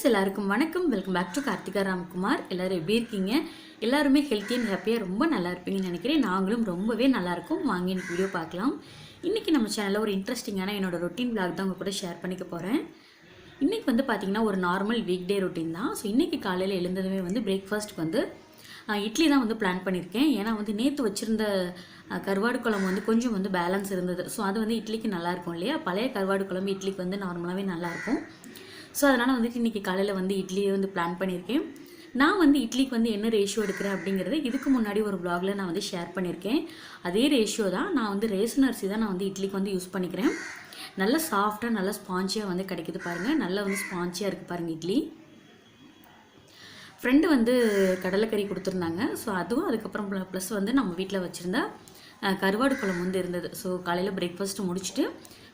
Friends எல்லாருக்கும் வணக்கம். Welcome back to Karthika Ramkumar. எல்லோரும் எப்படி இருக்கீங்க? எல்லாருமே ஹெல்த்தி அண்ட் ஹாப்பியாக ரொம்ப நல்லா இருப்பீங்கன்னு நினைக்கிறேன். நாங்களும் ரொம்பவே நல்லா வாங்கி வாங்க எனக்கு வீடியோ பார்க்கலாம். இன்றைக்கி நம்ம சேனலில் ஒரு இன்ட்ரெஸ்டிங்கான என்னோட ரொட்டீன் பிளாக் தான் உங்கள் கூட ஷேர் பண்ணிக்க போகிறேன் இன்றைக்கி வந்து பார்த்திங்கன்னா ஒரு நார்மல் வீக் டே ரொட்டீன் தான். ஸோ இன்றைக்கி காலையில் எழுந்ததுமே வந்து பிரேக்ஃபாஸ்ட்க்கு வந்து இட்லி தான் வந்து பிளான் பண்ணியிருக்கேன் ஏன்னா வந்து நேற்று வச்சுருந்த கருவாடு குழம்பு வந்து கொஞ்சம் வந்து பேலன்ஸ் இருந்தது. ஸோ அது வந்து இட்லிக்கு நல்லாயிருக்கும் இல்லையா? பழைய கருவாடு குழம்பு இட்லிக்கு வந்து நார்மலாகவே நல்லாயிருக்கும் ஸோ அதனால் வந்துட்டு இன்றைக்கி காலையில் வந்து இட்லியை வந்து பிளான் பண்ணியிருக்கேன். நான் வந்து இட்லிக்கு வந்து என்ன ரேஷியோ எடுக்கிறேன் அப்படிங்கிறத இதுக்கு முன்னாடி ஒரு ப்ளாகில் நான் வந்து ஷேர் பண்ணியிருக்கேன். அதே ரேஷியோ தான் நான் வந்து ரேஷன் அரிசி தான் நான் வந்து இட்லிக்கு வந்து யூஸ் பண்ணிக்கிறேன். நல்ல சாஃப்டாக நல்ல ஸ்பாஞ்சியாக வந்து கிடைக்கிது பாருங்கள் நல்லா வந்து ஸ்பாஞ்சியாக இருக்குது பாருங்கள் இட்லி. ஃப்ரெண்டு வந்து கடலைக்கறி கொடுத்துருந்தாங்க. ஸோ அதுவும் அதுக்கப்புறம் ப்ளஸ் வந்து நம்ம வீட்டில் வச்சுருந்தா கருவாடு குழம்பு வந்து இருந்தது. ஸோ காலையில் பிரேக்ஃபாஸ்ட்டு முடிச்சுட்டு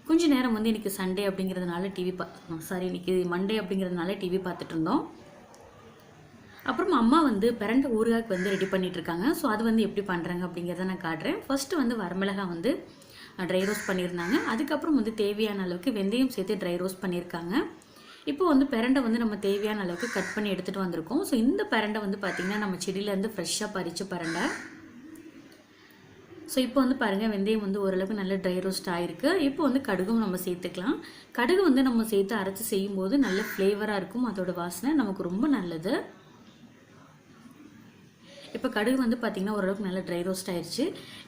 கொஞ்ச நேரம் வந்து இன்றைக்கி சண்டே அப்படிங்கிறதுனால டிவி பா சாரி இன்றைக்கி மண்டே அப்படிங்கிறதுனால டிவி பார்த்துட்டு இருந்தோம் அப்புறம் அம்மா வந்து பிறண்ட ஊறுகாய்க்கு வந்து ரெடி பண்ணிகிட்ருக்காங்க ஸோ அது வந்து எப்படி பண்ணுறாங்க அப்படிங்கிறத நான் காட்டுறேன். ஃபஸ்ட்டு வந்து வரமிளகாய் வந்து ட்ரை ரோஸ்ட் பண்ணியிருந்தாங்க. அதுக்கப்புறம் வந்து தேவையான அளவுக்கு வெந்தயம் சேர்த்து ட்ரை ரோஸ்ட் பண்ணியிருக்காங்க. இப்போ வந்து பிரண்டை வந்து நம்ம தேவையான அளவுக்கு கட் பண்ணி எடுத்துகிட்டு வந்திருக்கோம். ஸோ இந்த பிரண்டை வந்து பார்த்திங்கன்னா நம்ம செடியிலேருந்து ஃப்ரெஷ்ஷாக பறித்த பிரண்டை ஸோ இப்போ வந்து பாருங்கள் வெந்தயம் வந்து ஓரளவுக்கு நல்ல ட்ரை ரோஸ்ட் ஆகிருக்கு இப்போ வந்து கடுகும் நம்ம சேர்த்துக்கலாம். கடுகு வந்து நம்ம சேர்த்து அரைச்சி செய்யும்போது நல்ல ஃப்ளேவராக இருக்கும். அதோட வாசனை நமக்கு ரொம்ப நல்லது. இப்போ கடுகு வந்து பார்த்திங்கன்னா ஓரளவுக்கு நல்லா ட்ரை ரோஸ்ட் ஆயிடுச்சு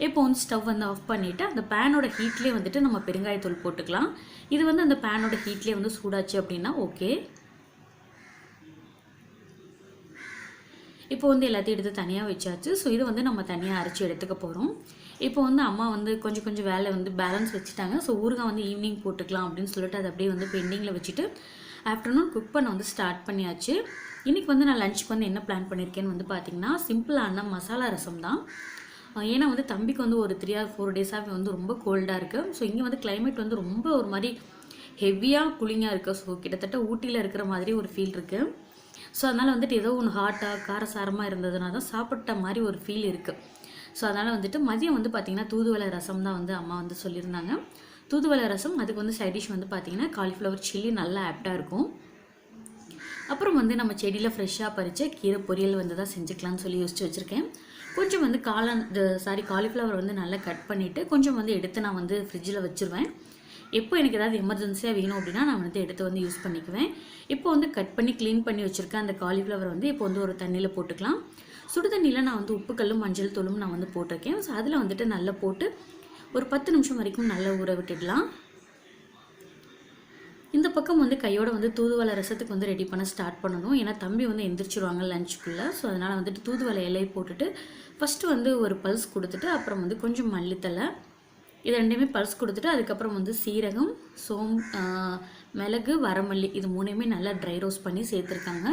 இப்போ வந்து ஸ்டவ் வந்து ஆஃப் பண்ணிவிட்டு அந்த பேனோட ஹீட்லேயே வந்துட்டு நம்ம பெருங்காயத்தூள் போட்டுக்கலாம். இது வந்து அந்த பேனோட ஹீட்லேயே வந்து சூடாச்சு அப்படின்னா ஓகே இப்போ வந்து எல்லாத்தையும் எடுத்து தனியாக வச்சாச்சு. ஸோ இதை வந்து நம்ம தனியாக அரைச்சி எடுத்துக்க போகிறோம் இப்போ வந்து அம்மா வந்து கொஞ்சம் கொஞ்சம் வேலை வந்து பேலன்ஸ் வச்சுட்டாங்க. ஸோ ஊறுகாய் வந்து ஈவினிங் போட்டுக்கலாம் அப்படின்னு சொல்லிட்டு அதை அப்படியே வந்து பெண்டிங்கில் வச்சுட்டு ஆஃப்டர்நூன் குக் பண்ண வந்து ஸ்டார்ட் பண்ணியாச்சு. இன்றைக்கி வந்து நான் லஞ்சுக்கு வந்து என்ன பிளான் பண்ணியிருக்கேன்னு வந்து பார்த்திங்கன்னா சிம்பிளான மசாலா ரசம் தான். ஏன்னா வந்து தம்பிக்கு வந்து ஒரு த்ரீ ஆர் ஃபோர் டேஸாகவே வந்து ரொம்ப கோல்டாக இருக்குது ஸோ இங்கே வந்து கிளைமேட் வந்து ரொம்ப ஒரு மாதிரி ஹெவியாக கூலிங்காக இருக்குது ஸோ கிட்டத்தட்ட ஊட்டியில் இருக்கிற மாதிரி ஒரு ஃபீல் இருக்குது ஸோ அதனால் வந்துட்டு ஏதோ ஒன்று ஹாட்டாக காரசாரமாக இருந்ததுனால தான் சாப்பிட்ட மாதிரி ஒரு ஃபீல் இருக்குது ஸோ அதனால் வந்துட்டு மதியம் வந்து பார்த்திங்கன்னா தூதுவளை ரசம் தான் வந்து அம்மா வந்து சொல்லியிருந்தாங்க. தூதுவளை ரசம் அதுக்கு வந்து சைட் டிஷ் வந்து பார்த்திங்கன்னா காலிஃப்ளவர் சில்லி நல்லா ஆப்டாக இருக்கும். அப்புறம் வந்து நம்ம செடியில் ஃப்ரெஷ்ஷாக பறித்து கீரை பொரியல் வந்து தான் செஞ்சுக்கலாம்னு சொல்லி யோசிச்சு வச்சுருக்கேன். கொஞ்சம் வந்து காளான் சாரி காலிஃப்ளவர் வந்து நல்லா கட் பண்ணிவிட்டு கொஞ்சம் வந்து எடுத்து நான் வந்து ஃப்ரிட்ஜில் வச்சுருவேன். எப்போ எனக்கு ஏதாவது எமர்ஜென்சியாக வேணும் அப்படின்னா நான் வந்து எடுத்து வந்து யூஸ் பண்ணிக்குவேன். இப்போ வந்து கட் பண்ணி க்ளீன் பண்ணி வச்சுருக்கேன் அந்த காலிஃப்ளவர் வந்து இப்போ வந்து ஒரு தண்ணியில் போட்டுக்கலாம். சுடுதண்ணியில் நான் வந்து உப்புக்கல்லும் மஞ்சள் தூளும் நான் வந்து போட்டிருக்கேன். ஸோ அதில் வந்துட்டு நல்லா போட்டு ஒரு பத்து நிமிஷம் வரைக்கும் நல்லா ஊற விட்டுடலாம். இந்த பக்கம் வந்து கையோட வந்து தூதுவளை ரசத்துக்கு வந்து ரெடி பண்ண ஸ்டார்ட் பண்ணணும். ஏன்னா தம்பி வந்து எந்திரிச்சிருவாங்க லஞ்சுக்குள்ளே ஸோ அதனால் வந்துட்டு தூதுவளை இலையை போட்டுட்டு ஃபஸ்ட்டு வந்து ஒரு பல்ஸ் கொடுத்துட்டு அப்புறம் வந்து கொஞ்சம் மல்லித்தலை இது ரெண்டுமே பல்ஸ் கொடுத்துட்டு அதுக்கப்புறம் வந்து சீரகம் சோம் மிளகு வரமல்லி இது மூணையுமே நல்லா ட்ரை ரோஸ்ட் பண்ணி சேர்த்துருக்காங்க.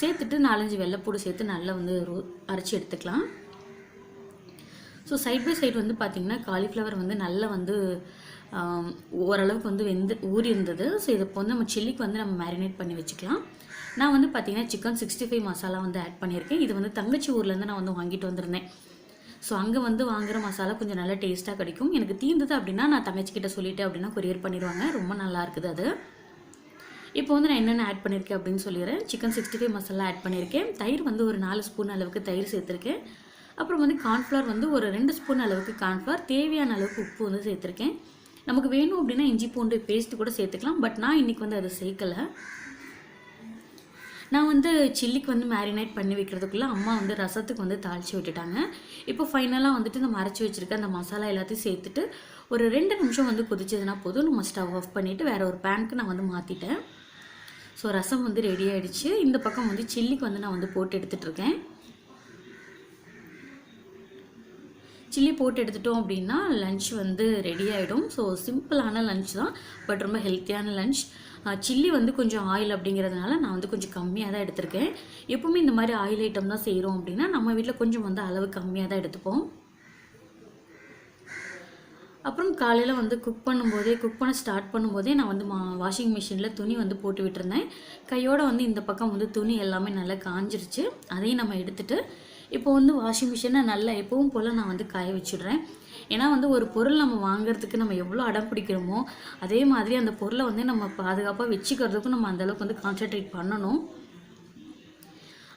சேர்த்துட்டு நாலஞ்சு வெள்ளைப்பூடு சேர்த்து நல்லா வந்து ரோ அரைச்சி எடுத்துக்கலாம். ஸோ சைட் பை சைடு வந்து பார்த்திங்கன்னா காலிஃப்ளவர் வந்து நல்லா வந்து ஓரளவுக்கு வந்து வெந்து ஊறி இருந்தது. ஸோ இதை இப்போ வந்து நம்ம சில்லிக்கு வந்து நம்ம மேரினேட் பண்ணி வச்சுக்கலாம். நான் வந்து பார்த்திங்கன்னா சிக்கன் சிக்ஸ்டி ஃபைவ் மசாலா வந்து ஆட் பண்ணியிருக்கேன். இது வந்து தங்கச்சி ஊர்லேருந்து நான் வந்து வாங்கிட்டு வந்திருந்தேன். ஸோ அங்கே வந்து வாங்குற மசாலா கொஞ்சம் நல்லா டேஸ்ட்டாக கிடைக்கும். எனக்கு தீர்ந்தது அப்படின்னா நான் தங்கச்சிக்கிட்ட சொல்லிட்டேன் அப்படின்னா கொரியர் பண்ணிடுவாங்க. ரொம்ப நல்லா இருக்குது அது. இப்போ வந்து நான் என்னென்ன ஆட் பண்ணியிருக்கேன் அப்படின்னு சொல்லிடுறேன். Chicken sixty five masala add பண்ணியிருக்கேன் தயிர் வந்து ஒரு நாலு ஸ்பூன் அளவுக்கு தயிர் சேர்த்துருக்கேன். அப்புறம் வந்து கார்ன்ஃப்ளவர் வந்து ஒரு ரெண்டு ஸ்பூன் அளவுக்கு கார்ன்ஃப்ளவர் தேவையான அளவுக்கு உப்பு வந்து சேர்த்துருக்கேன். நமக்கு வேணும் அப்படின்னா இஞ்சி பூண்டு பேஸ்ட்டு கூட சேர்த்துக்கலாம். பட் நான் இன்றைக்கி வந்து அதை சேர்க்கலை. நான் வந்து சில்லிக்கு வந்து மேரினேட் பண்ணி வைக்கிறதுக்குள்ளே அம்மா வந்து ரசத்துக்கு வந்து தாளித்து விட்டுட்டாங்க. இப்போ ஃபைனலாக வந்துட்டு இந்த மறைச்சி வச்சுருக்க அந்த மசாலா எல்லாத்தையும் சேர்த்துட்டு ஒரு ரெண்டு நிமிஷம் வந்து கொதிச்சதுன்னா போதும். நம்ம ஸ்டவ் ஆஃப் பண்ணிவிட்டு வேறு ஒரு பேனுக்கு நான் வந்து மாற்றிட்டேன் ஸோ ரசம் வந்து ரெடி ஆகிடுச்சு இந்த பக்கம் வந்து சில்லிக்கு வந்து நான் வந்து போட்டு எடுத்துகிட்ருக்கேன் சில்லி போட்டு எடுத்துட்டோம் அப்படின்னா லஞ்ச் வந்து ரெடி ஆகிடும் ஸோ சிம்பிளான லன்ச் தான். பட் ரொம்ப ஹெல்த்தியான லன்ச் சில்லி வந்து கொஞ்சம் ஆயில் அப்படிங்கிறதுனால நான் வந்து கொஞ்சம் கம்மியாக தான் எடுத்திருக்கேன். எப்பவுமே இந்த மாதிரி ஆயில் ஐட்டம் தான் செய்கிறோம் அப்படின்னா நம்ம வீட்டில் கொஞ்சம் வந்து அளவு கம்மியாக தான் எடுத்துப்போம். அப்புறம் காலையில் வந்து குக் பண்ணும்போதே குக் பண்ண ஸ்டார்ட் பண்ணும்போதே நான் வந்து மா வாஷிங் மிஷினில் துணி வந்து போட்டு விட்டுருந்தேன். கையோட வந்து இந்த பக்கம் வந்து துணி எல்லாமே நல்லா காஞ்சிருச்சு. அதையும் நம்ம எடுத்துட்டு இப்போ வந்து வாஷிங் மிஷினை நல்லா எப்பவும் போல் நான் வந்து காய வச்சிடுறேன். ஏன்னா வந்து ஒரு பொருள் நம்ம வாங்குறதுக்கு நம்ம எவ்வளோ அடம் பிடிக்கிறோமோ அதே மாதிரி அந்த பொருளை வந்து நம்ம பாதுகாப்பாக வச்சுக்கிறதுக்கும் நம்ம அந்தளவுக்கு வந்து கான்சென்ட்ரேட் பண்ணணும்.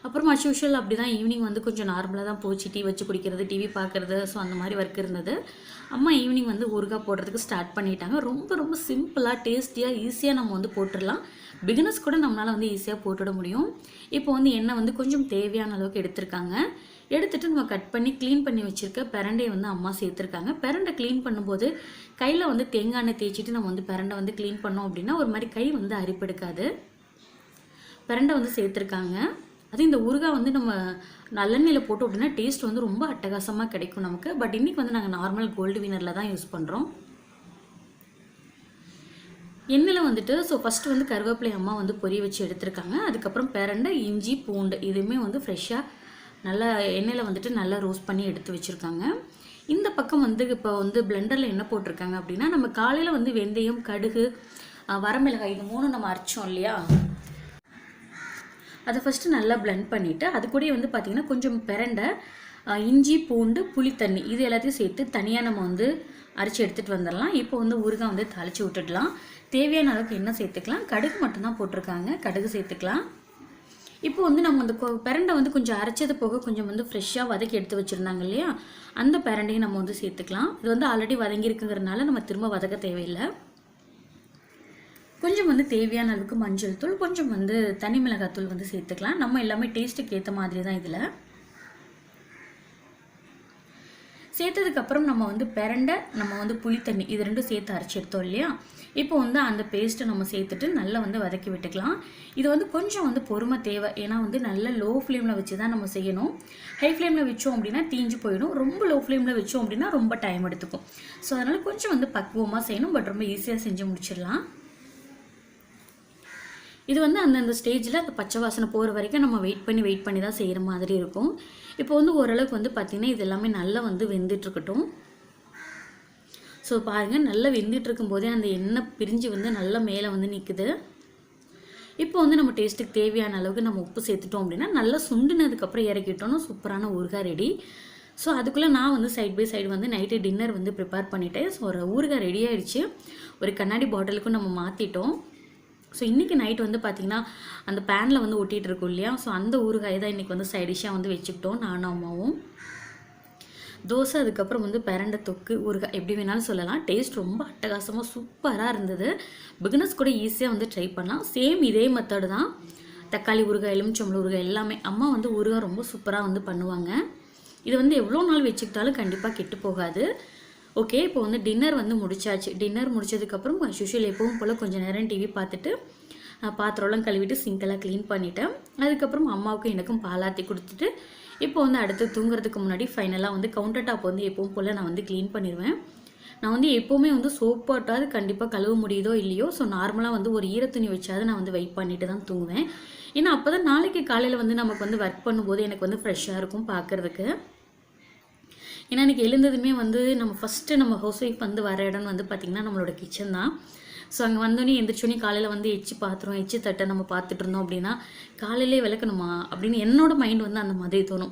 அப்புறம் அஸ் யூஷுவல் அப்படி தான் ஈவினிங் வந்து கொஞ்சம் நார்மலாக தான் போச்சு. டீ வச்சு குடிக்கிறது டிவி பார்க்குறது ஸோ அந்த மாதிரி ஒர்க் இருந்தது. அம்மா ஈவினிங் வந்து ஊறுகாய் போடுறதுக்கு ஸ்டார்ட் பண்ணிட்டாங்க. ரொம்ப ரொம்ப சிம்பிளாக டேஸ்டியாக ஈஸியாக நம்ம வந்து போட்டுடலாம். பிகினர்ஸ் கூட நம்மளால் வந்து ஈஸியாக போட்டுட முடியும். இப்போ வந்து எண்ணெய் வந்து கொஞ்சம் தேவையான அளவுக்கு எடுத்திருக்காங்க. எடுத்துட்டு நம்ம கட் பண்ணி க்ளீன் பண்ணி வச்சுருக்க பெரண்டையை வந்து அம்மா சேர்த்துருக்காங்க. பெரண்டை க்ளீன் பண்ணும்போது கையில் வந்து தேங்காய் எண்ணெய் தேய்ச்சிட்டு நம்ம வந்து பெரண்டை வந்து க்ளீன் பண்ணோம் அப்படின்னா ஒரு மாதிரி கை வந்து அரிப்பெடுக்காது. பெரண்டை வந்து சேர்த்துருக்காங்க. அது இந்த ஊறுகாய் வந்து நம்ம நல்லெண்ணெயில் போட்டோம் அப்படின்னா டேஸ்ட் வந்து ரொம்ப அட்டகாசமாக கிடைக்கும் நமக்கு. பட் இன்றைக்கி வந்து நாங்கள் நார்மல் கோல்டு வினரில் தான் யூஸ் பண்ணுறோம் எண்ணெயில் வந்துட்டு ஸோ ஃபஸ்ட்டு வந்து கருவேப்பிலை அம்மா வந்து பொரிய வச்சு எடுத்திருக்காங்க. அதுக்கப்புறம் பெரண்டை இஞ்சி பூண்டு இதுவுமே வந்து ஃப்ரெஷ்ஷாக நல்லா எண்ணெயில் வந்துட்டு நல்லா ரோஸ்ட் பண்ணி எடுத்து வச்சுருக்காங்க. இந்த பக்கம் வந்து இப்போ வந்து பிளெண்டரில் என்ன போட்டிருக்காங்க அப்படின்னா நம்ம காலையில் வந்து வெந்தயம் கடுகு வரமிளகாய் இது மூணும் நம்ம அரைச்சோம் இல்லையா? அதை ஃபஸ்ட்டு நல்லா பிளெண்ட் பண்ணிவிட்டு அது கூடயே வந்து பார்த்திங்கன்னா கொஞ்சம் பிரண்டை இஞ்சி பூண்டு புளித்தண்ணி இது எல்லாத்தையும் சேர்த்து தனியாக நம்ம வந்து அரைச்சி எடுத்துகிட்டு வந்துடலாம். இப்போ வந்து ஊறுகாய் வந்து தாளித்து விட்டுடலாம். தேவையான அளவுக்கு என்ன சேர்த்துக்கலாம். கடுகு மட்டும்தான் போட்டிருக்காங்க. கடுகு சேர்த்துக்கலாம். இப்போ வந்து நம்ம அந்த கொ- வந்து கொஞ்சம் அரைச்சது போக கொஞ்சம் வந்து ஃப்ரெஷ்ஷாக வதக்கி எடுத்து வச்சுருந்தாங்க இல்லையா? அந்த பிரண்டையும் நம்ம வந்து சேர்த்துக்கலாம். இது வந்து ஆல்ரெடி வதங்கியிருக்குங்கிறதுனால நம்ம திரும்ப வதக்க தேவையில்லை. கொஞ்சம் வந்து தேவையான அளவுக்கு மஞ்சள் தூள் கொஞ்சம் வந்து தனி மிளகாய் தூள் வந்து சேர்த்துக்கலாம். நம்ம எல்லாமே டேஸ்ட்டுக்கு ஏற்ற மாதிரி தான் இதில். சேர்த்ததுக்கப்புறம் நம்ம வந்து பிரண்டை நம்ம வந்து புளித்தண்ணி இது ரெண்டும் சேர்த்து அரைச்சி எடுத்தோம் இல்லையா? இப்போ வந்து அந்த பேஸ்ட்டை நம்ம சேர்த்துட்டு நல்லா வந்து வதக்கி விட்டுக்கலாம். இது வந்து கொஞ்சம் வந்து பொறுமை தேவை. ஏன்னா வந்து நல்ல லோ ஃப்ளேமில் வச்சு தான் நம்ம செய்யணும். ஹை ஃப்ளேமில் வச்சோம் அப்படின்னா தீஞ்சு போயிடும். ரொம்ப லோ ஃப்ளேமில் வச்சோம் அப்படின்னா ரொம்ப டைம் எடுத்துக்கும். ஸோ அதனால் கொஞ்சம் வந்து பக்குவமாக செய்யணும். பட் ரொம்ப ஈஸியாக செஞ்சு முடிச்சிடலாம். இது வந்து அந்தந்த ஸ்டேஜில் அந்த பச்சை வாசனை போகிற வரைக்கும் நம்ம வெயிட் பண்ணி வெயிட் பண்ணி தான் செய்கிற மாதிரி இருக்கும். இப்போ வந்து ஓரளவுக்கு வந்து பார்த்திங்கன்னா இது எல்லாமே நல்லா வந்து வெந்துட்டுருக்கட்டும். ஸோ பாருங்கள் நல்லா வெந்துட்டு இருக்கும்போதே அந்த எண்ணெய் பிரிஞ்சு வந்து நல்லா மேலே வந்து நிற்குது இப்போ வந்து நம்ம டேஸ்ட்டுக்கு தேவையான அளவுக்கு நம்ம உப்பு சேர்த்துட்டோம் அப்படின்னா நல்லா சுண்டுனதுக்கப்புறம் இறக்கிட்டோம்னா சூப்பரான ஊறுகாய் ரெடி ஸோ அதுக்குள்ளே நான் வந்து சைட் பை சைடு வந்து நைட்டு டின்னர் வந்து ப்ரிப்பேர் பண்ணிட்டேன். ஸோ ஒரு ஊறுகாய் ரெடி ஆகிடுச்சு ஒரு கண்ணாடி பாட்டிலுக்கும் நம்ம மாற்றிட்டோம் ஸோ இன்றைக்கி நைட் வந்து பார்த்திங்கன்னா அந்த பேனில் வந்து ஒட்டிகிட்டு இருக்கும் இல்லையா? ஸோ அந்த ஊறுகாயை தான் இன்றைக்கி வந்து சைடிஷாக வந்து வச்சுக்கிட்டோம் நானும் அம்மாவும். தோசை அதுக்கப்புறம் வந்து பிரண்டை தொக்கு ஊறுகாய் எப்படி வேணாலும் சொல்லலாம். டேஸ்ட் ரொம்ப அட்டகாசமாக சூப்பராக இருந்தது. பிகினஸ் கூட ஈஸியாக வந்து ட்ரை பண்ணலாம். சேம் இதே மெத்தடு தான். தக்காளி ஊறுகாய் எலுமிச்சம்பழம் ஊறுகாய் எல்லாமே. அம்மா வந்து ஊறுகாய் ரொம்ப சூப்பராக வந்து பண்ணுவாங்க. இது வந்து எவ்வளோ நாள் வச்சுக்கிட்டாலும் கண்டிப்பாக கெட்டு போகாது. ஓகே இப்போ வந்து டின்னர் வந்து முடிச்சாச்சு. டின்னர் முடிச்சதுக்கப்புறம் யூஷுவல் எப்பவும் போல் கொஞ்சம் நேரம் டிவி பார்த்துட்டு பாத்திரம்லாம் கழுவிட்டு சிங்கெல்லாம் க்ளீன் பண்ணிட்டேன். அதுக்கப்புறம் அம்மாவுக்கும் எனக்கும் பாலாத்தி கொடுத்துட்டு இப்போ வந்து அடுத்து தூங்குறதுக்கு முன்னாடி ஃபைனலாக வந்து கவுண்டர் டாப் வந்து எப்பவும் போல் நான் வந்து க்ளீன் பண்ணிடுவேன் நான் வந்து எப்போவுமே வந்து சோப் போட்டாவது கண்டிப்பாக கழுவ முடியுதோ இல்லையோ ஸோ நார்மலாக வந்து ஒரு ஈரத்துணி வச்சாவது நான் வந்து வெயிட் பண்ணிட்டு தான் தூங்குவேன். ஏன்னா அப்போ தான் நாளைக்கு காலையில் வந்து நமக்கு வந்து ஒர்க் பண்ணும்போது எனக்கு வந்து ஃப்ரெஷ்ஷாக இருக்கும் பார்க்குறதுக்கு ஏன்னா எனக்கு எழுந்ததுமே வந்து நம்ம ஃபஸ்ட்டு நம்ம ஹவுஸ் ஒய்ஃப் வந்து வர இடம் வந்து பார்த்திங்கன்னா நம்மளோட கிச்சன் தான். ஸோ அங்கே வந்தோடனே எந்திரிச்சோடனே காலையில் வந்து எச்சு பாத்திரம் எச்சு தட்டை நம்ம பார்த்துட்டு இருந்தோம் அப்படின்னா காலையிலே விளக்கணுமா அப்படின்னு என்னோட மைண்ட் வந்து அந்த மாதிரி தோணும்.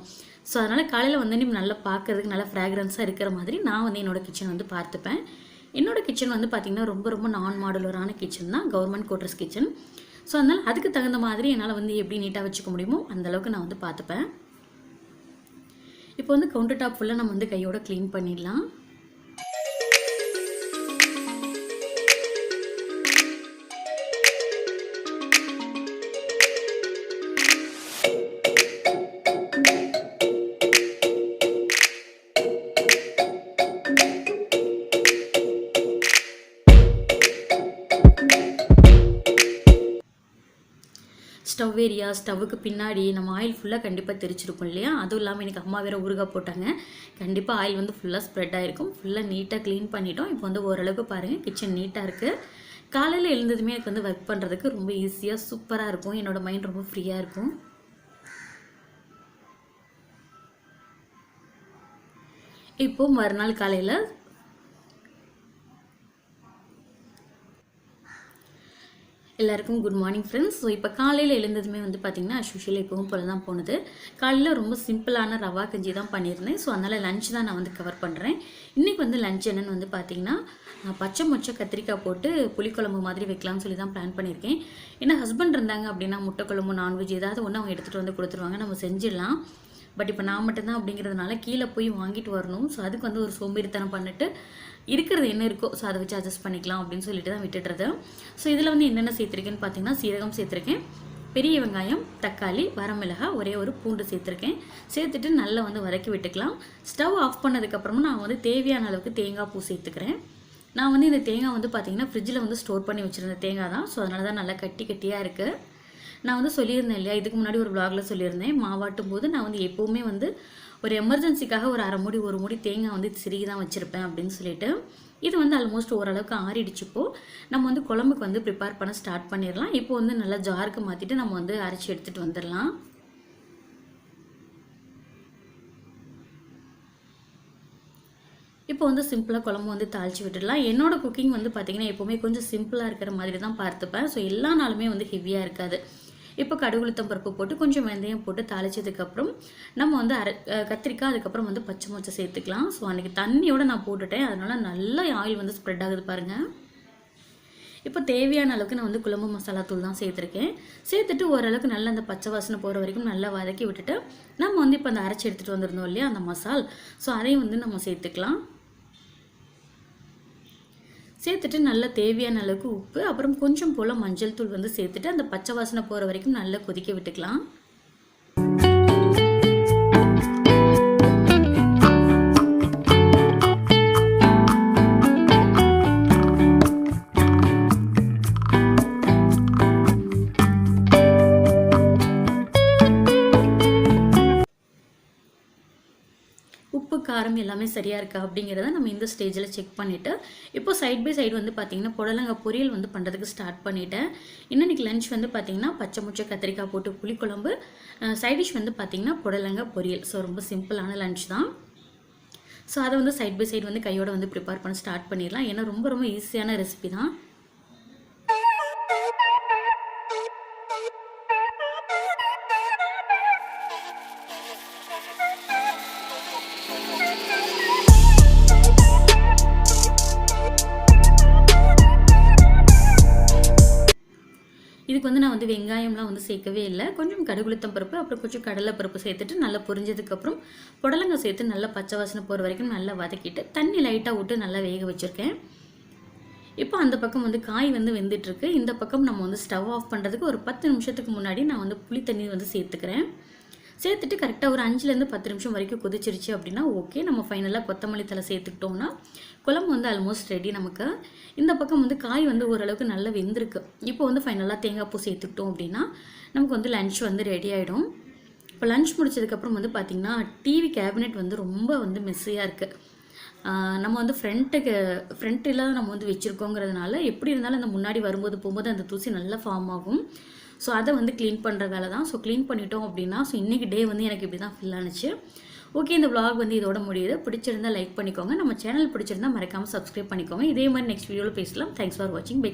ஸோ அதனால் காலையில் வந்தோடனே நல்லா பார்க்கறதுக்கு நல்லா ஃப்ராக்ரன்ஸாக இருக்கிற மாதிரி நான் வந்து என்னோட கிச்சன் வந்து பார்த்துப்பேன். என்னோட கிச்சன் வந்து பார்த்திங்கன்னா ரொம்ப ரொம்ப நான் மாடுலரான கிச்சன் தான். கவர்மெண்ட் குவார்ட்டர்ஸ் கிச்சன் ஸோ அதனால் அதுக்கு தகுந்த மாதிரி என்னால் வந்து எப்படி நீட்டாக வச்சுக்க முடியுமோ அந்தளவுக்கு நான் வந்து பார்த்துப்பேன். இப்போ வந்து கவுண்டர் டாப் ஃபுல்லாக நம்ம வந்து கையோட க்ளீன் பண்ணிடலாம். ஸ்டவ் ஏரியா ஸ்டவ்வுக்கு பின்னாடி நம்ம ஆயில் ஃபுல்லாக கண்டிப்பாக தெரிச்சிருக்கும் இல்லையா? அதுவும் இல்லாமல் எனக்கு அம்மா வேறு ஊறுகாய் போட்டாங்க. கண்டிப்பாக ஆயில் வந்து ஃபுல்லாக ஸ்ப்ரெட் ஆகிருக்கும் ஃபுல்லாக நீட்டாக க்ளீன் பண்ணிட்டோம். இப்போ வந்து ஓரளவுக்கு பாருங்கள் கிச்சன் நீட்டாக இருக்குது காலையில் எழுந்ததுமே எனக்கு வந்து ஒர்க் பண்ணுறதுக்கு ரொம்ப ஈஸியாக சூப்பராக இருக்கும். என்னோடய மைண்ட் ரொம்ப ஃப்ரீயாக இருக்கும். இப்போது மறுநாள் காலையில் எல்லாருக்கும் குட் மார்னிங் ஃப்ரெண்ட்ஸ் ஸோ இப்போ காலையில் எழுந்ததுமே வந்து பார்த்திங்கன்னா அஸ்யூஷுவல் எப்பவும் போல தான் போனது. காலையில் ரொம்ப சிம்பிளான ரவா கஞ்சி தான் பண்ணியிருந்தேன். ஸோ அதனால் லஞ்ச் தான் நான் வந்து கவர் பண்ணுறேன் இன்றைக்கி வந்து லஞ்ச் என்னென்னு வந்து பார்த்திங்கன்னா பச்சை மொச்சை கத்திரிக்காய் போட்டு புளிக்குழம்பு மாதிரி வைக்கலாம்னு சொல்லி தான் பிளான் பண்ணியிருக்கேன். ஏன்னா ஹஸ்பண்ட் இருந்தாங்க அப்படின்னா முட்டை குழம்பு நான்வெஜ் ஏதாவது ஒன்று அவங்க எடுத்துகிட்டு வந்து கொடுத்துருவாங்க. நம்ம செஞ்சிடலாம். பட் இப்போ நான் மட்டும்தான் அப்படிங்கிறதுனால கீழே போய் வாங்கிட்டு வரணும். ஸோ அதுக்கு வந்து ஒரு சோம்பேறித்தனம் பண்ணிட்டு இருக்கிறது என்ன இருக்கோ ஸோ அதை வச்சு அட்ஜஸ்ட் பண்ணிக்கலாம் அப்படின்னு சொல்லிட்டு தான் விட்டுடுறது. ஸோ இதில் வந்து என்னென்ன சேர்த்துருக்கேன்னு பார்த்தீங்கன்னா சீரகம் சேர்த்துருக்கேன். பெரிய வெங்காயம் தக்காளி வரமிளகாய் ஒரே ஒரு பூண்டு சேர்த்துருக்கேன். சேர்த்துட்டு நல்லா வந்து வதக்கி விட்டுக்கலாம். ஸ்டவ் ஆஃப் பண்ணதுக்கப்புறமா நான் வந்து தேவையான அளவுக்கு தேங்காய் பூ சேர்த்துக்கிறேன். நான் வந்து இந்த தேங்காய் வந்து பார்த்தீங்கன்னா ஃப்ரிட்ஜில் வந்து ஸ்டோர் பண்ணி வச்சுருந்த தேங்காய் தான். ஸோ அதனால தான் நல்லா கட்டி கட்டியாக இருக்குது நான் வந்து சொல்லியிருந்தேன் இல்லையா இதுக்கு முன்னாடி ஒரு vlogல சொல்லியிருந்தேன். மாவாட்டும் போது நான் வந்து எப்போவுமே வந்து ஒரு எமர்ஜென்சிக்காக ஒரு அரை மூடி ஒரு மூடி தேங்காய் வந்து சிறுகி தான் வச்சுருப்பேன் அப்படின்னு சொல்லிட்டு. இது வந்து ஆல்மோஸ்ட் ஓரளவுக்கு ஆறிடுச்சுப்போ நம்ம வந்து குழம்புக்கு வந்து ப்ரிப்பேர் பண்ண ஸ்டார்ட் பண்ணிடலாம். இப்போ வந்து நல்லா ஜாருக்கு மாற்றிட்டு நம்ம வந்து அரைச்சி எடுத்துகிட்டு வந்துடலாம். இப்போ வந்து சிம்பிளாக குழம்பு வந்து தாளிச்சு விட்டுடலாம். என்னோடய குக்கிங் வந்து பார்த்திங்கன்னா எப்போவுமே கொஞ்சம் சிம்பிளாக இருக்கிற மாதிரி தான் பார்த்துப்பேன். ஸோ எல்லா நாளுமே வந்து ஹெவியாக இருக்காது. இப்போ கடுகுளுத்தம் பருப்பு போட்டு கொஞ்சம் வெந்தயம் போட்டு தாளிச்சதுக்கப்புறம் நம்ம வந்து அரை கத்திரிக்காய் அதுக்கப்புறம் வந்து பச்சை மொச்சை சேர்த்துக்கலாம். ஸோ அன்றைக்கி தண்ணியோட நான் போட்டுட்டேன். அதனால் நல்லா ஆயில் வந்து ஸ்ப்ரெட் ஆகுது பாருங்கள் இப்போ தேவையான அளவுக்கு நான் வந்து குழம்பு மசாலா தூள் தான் சேர்த்துருக்கேன். சேர்த்துட்டு ஓரளவுக்கு நல்லா அந்த பச்சை வாசனை போகிற வரைக்கும் நல்லா வதக்கி விட்டுட்டு நம்ம வந்து இப்போ அந்த அரைச்சி எடுத்துகிட்டு வந்திருந்தோம் இல்லையா அந்த மசால். ஸோ அதையும் வந்து நம்ம சேர்த்துக்கலாம். சேர்த்துட்டு நல்லா தேவையான அளவுக்கு உப்பு அப்புறம் கொஞ்சம் போல் மஞ்சள் தூள் வந்து சேர்த்துட்டு அந்த பச்சை வாசனை போகிற வரைக்கும் நல்லா கொதிக்க விட்டுக்கலாம். காரம் எல்லாமே சரியாக இருக்கா அப்படிங்கிறத நம்ம இந்த ஸ்டேஜில் செக் பண்ணிவிட்டு இப்போ சைட் பை சைடு வந்து பார்த்திங்கன்னா புடலங்காய் பொரியல் வந்து பண்ணுறதுக்கு ஸ்டார்ட் பண்ணிட்டேன். இன்னைக்கு லஞ்ச் வந்து பார்த்திங்கன்னா பச்சை முச்சை கத்திரிக்காய் போட்டு புளிக்குழம்பு சைட் டிஷ் வந்து பார்த்திங்கன்னா புடலங்காய் பொரியல். ஸோ ரொம்ப சிம்பிளான லஞ்ச் தான். ஸோ அதை வந்து சைட் பை சைடு வந்து கையோட வந்து ப்ரிப்பேர் பண்ண ஸ்டார்ட் பண்ணிடலாம். ஏன்னா ரொம்ப ரொம்ப ஈஸியான ரெசிபி தான். வெங்காயம்லாம் வந்து சேர்க்கவே இல்லை. கொஞ்சம் கடுகுளுத்தம் பருப்பு அப்புறம் கொஞ்சம் கடலை பருப்பு சேர்த்துட்டு நல்லா பொரிஞ்சதுக்கப்புறம் புடலங்காய் சேர்த்து நல்லா பச்சை வாசனை போகிற வரைக்கும் நல்லா வதக்கிட்டு தண்ணி லைட்டாக விட்டு நல்லா வேக வச்சுருக்கேன். இப்போ அந்த பக்கம் வந்து காய் வந்து வெந்துட்டுருக்கு இந்த பக்கம் நம்ம வந்து ஸ்டவ் ஆஃப் பண்ணுறதுக்கு ஒரு பத்து நிமிஷத்துக்கு முன்னாடி நான் வந்து புளி தண்ணி வந்து சேர்த்துக்கிறேன். சேர்த்துட்டு கரெக்டாக ஒரு அஞ்சுலேருந்து பத்து நிமிஷம் வரைக்கும் கொதிச்சிருச்சு அப்படின்னா ஓகே நம்ம ஃபைனலாக கொத்தமல்லி தலை சேர்த்துக்கிட்டோம்னா குழம்பு வந்து ஆல்மோஸ்ட் ரெடி நமக்கு. இந்த பக்கம் வந்து காய் வந்து ஓரளவுக்கு நல்லா வெந்திருக்கு. இப்போ வந்து ஃபைனலாக தேங்காய் பூ சேர்த்துக்கிட்டோம் அப்படின்னா நமக்கு வந்து லன்ச் வந்து ரெடி ஆகிடும் இப்போ லன்ச் முடிச்சதுக்கப்புறம் வந்து பார்த்திங்கன்னா டிவி கேபினெட் வந்து ரொம்ப வந்து மெஸ்ஸியாக இருக்குது நம்ம வந்து ஃப்ரண்ட்டுக்கு ஃப்ரண்ட்டில் நம்ம வந்து வச்சுருக்கோங்கிறதுனால எப்படி இருந்தாலும் அந்த முன்னாடி வரும்போது போகும்போது அந்த தூசி நல்லா ஃபார்ம் ஆகும். ஸோ அதை வந்து க்ளீன் பண்ணுற வேலை தான். ஸோ க்ளீன் பண்ணிட்டோம் அப்படின்னா ஸோ இன்றைக்கி டே வந்து எனக்கு இப்படி தான் ஃபீல் ஆனுச்சு. ஓகே இந்த vlog வந்து இதோட முடியுது. பிடிச்சிருந்தா லைக் பண்ணிக்கோங்க. நம்ம சேனல் பிடிச்சிருந்தா மறக்காமல் சப்ஸ்கிரைப் பண்ணிக்கோங்க. இதே மாதிரி நெக்ஸ்ட் வீடியோவில் பேசலாம். தேங்க்ஸ் ஃபார் வாட்சிங் பை